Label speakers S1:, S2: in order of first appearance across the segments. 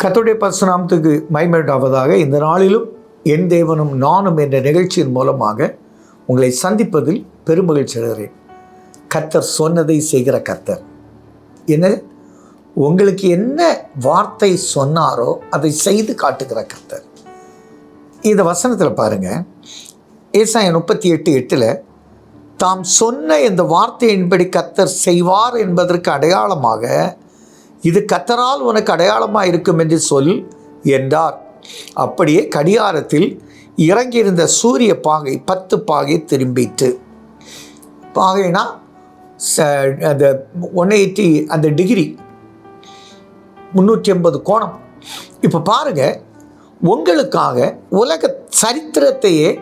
S1: கத்துடைய பசுநாமத்துக்கு மைமேடாவதாக இந்த நாளிலும் என் தேவனும் நானும் என்ற நிகழ்ச்சியின் மூலமாக உங்களை சந்திப்பதில் பெருமகிழ்ச்சி அடைகிறேன். கர்த்தர் சொன்னதை செய்கிற கர்த்தர். என்ன? உங்களுக்கு என்ன வார்த்தை சொன்னாரோ அதை செய்து காட்டுகிற கர்த்தர். இந்த வசனத்தில் பாருங்கள் ஏசாயம் முப்பத்தி எட்டு எட்டில் தாம் சொன்ன இந்த வார்த்தையின்படி கர்த்தர் செய்வார் என்பதற்கு அடையாளமாக இது கத்தரால் உனக்கு அடையாளமாக இருக்கும் என்று சொல் என்றார். அப்படியே கடிகாரத்தில் இறங்கியிருந்த சூரிய பாகை பத்து பாகை திரும்பிட்டு பாகைனா ச- அந்த ஒன் எயிட்டி அந்த டிகிரி முந்நூற்றி எண்பது கோணம். இப்போ பாருங்க உங்களுக்காக உலக சரித்திரத்தையே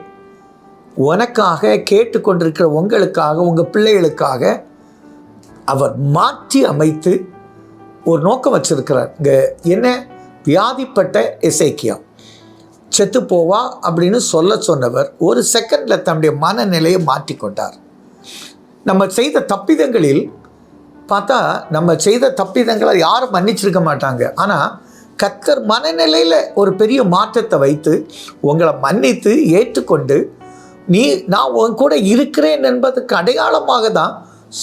S1: உனக்காக கேட்டுக்கொண்டிருக்கிற உங்களுக்காக உங்கள் பிள்ளைகளுக்காக அவர் மாற்றி அமைத்து ஒரு நோக்கம் வச்சிருக்கிறார். இங்கே என்ன? வியாதிப்பட்ட இசைக்கியம் செத்து போவா அப்படின்னு சொல்ல சொன்னவர் ஒரு செகண்டில் தன்னுடைய மனநிலையை மாற்றிக்கொண்டார் நம்ம செய்த தப்பிதங்களில் பார்த்தா நம்ம செய்த தப்பிதங்களை யாரும் மன்னிச்சிருக்க மாட்டாங்க. ஆனால் கத்தர் மனநிலையில் ஒரு பெரிய மாற்றத்தை வைத்து உங்களை மன்னித்து ஏற்றுக்கொண்டு நீ நான் உன் கூட இருக்கிறேன் என்பதற்கு அடையாளமாக தான்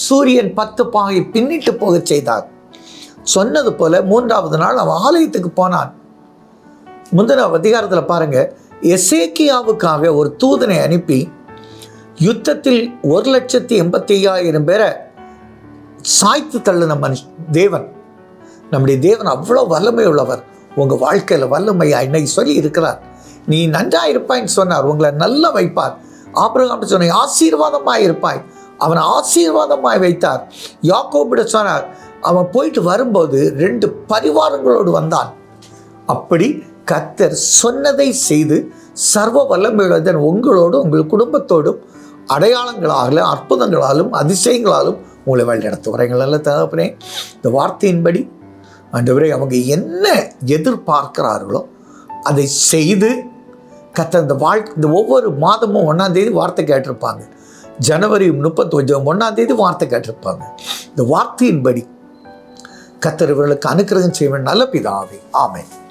S1: சூரியன் பத்து பாகை பின்னிட்டு போகச் செய்தார். சொன்னது போல மூன்றாவது நாள் அவன் ஆலயத்துக்கு போனான். முந்தின அதிகாரத்தில் பாருங்க எசேக்கியாவுக்காக ஒரு தூதனை அனுப்பி யுத்தத்தில் ஒரு லட்சத்தி எண்பத்தி ஐயாயிரம் பேரை சாய்த்து தள்ளின மனுஷ் தேவன். நம்முடைய தேவன் அவ்வளோ வல்லமை உள்ளவர் உங்கள் வாழ்க்கையில் வல்லமையா இன்னைக்கு சொல்லி இருக்கிறார். நீ நன்றாக இருப்பாய்ன்னு சொன்னார். உங்களை நல்லா வைப்பார். ஆபிரகாம் சொன்ன ஆசீர்வாதமாக இருப்பாய். அவனை ஆசீர்வாதமாய் வைத்தார். யாக்கோபிட சொன்னார் அவன் போயிட்டு வரும்போது ரெண்டு பரிவாரங்களோடு வந்தான். அப்படி கத்தர் சொன்னதை செய்து சர்வ வல்லமையுடன் உங்களோடும் உங்கள் குடும்பத்தோடும் அடையாளங்களாலும் அற்புதங்களாலும் அதிசயங்களாலும் உங்களை வழி நடத்துவார்கள் நல்ல தகப்பனே இந்த வார்த்தையின்படி ஆண்டவரே அவங்க என்ன எதிர்பார்க்கிறார்களோ அதை செய்து கத்த இந்த வாழ் இந்த ஒவ்வொரு மாதமும் ஒன்றாந்தேதி வார்த்தை கேட்டிருப்பாங்க. ஜனவரி முப்பத்தொஞ்சம் ஒன்றாந்தேதி வார்த்தை கேட்டிருப்பாங்க. இந்த வார்த்தையின்படி கத்தர் இவர்களுக்கு அனுக்கிரகம் செய்வேன். நல்ல பிதாவே. ஆமேன்.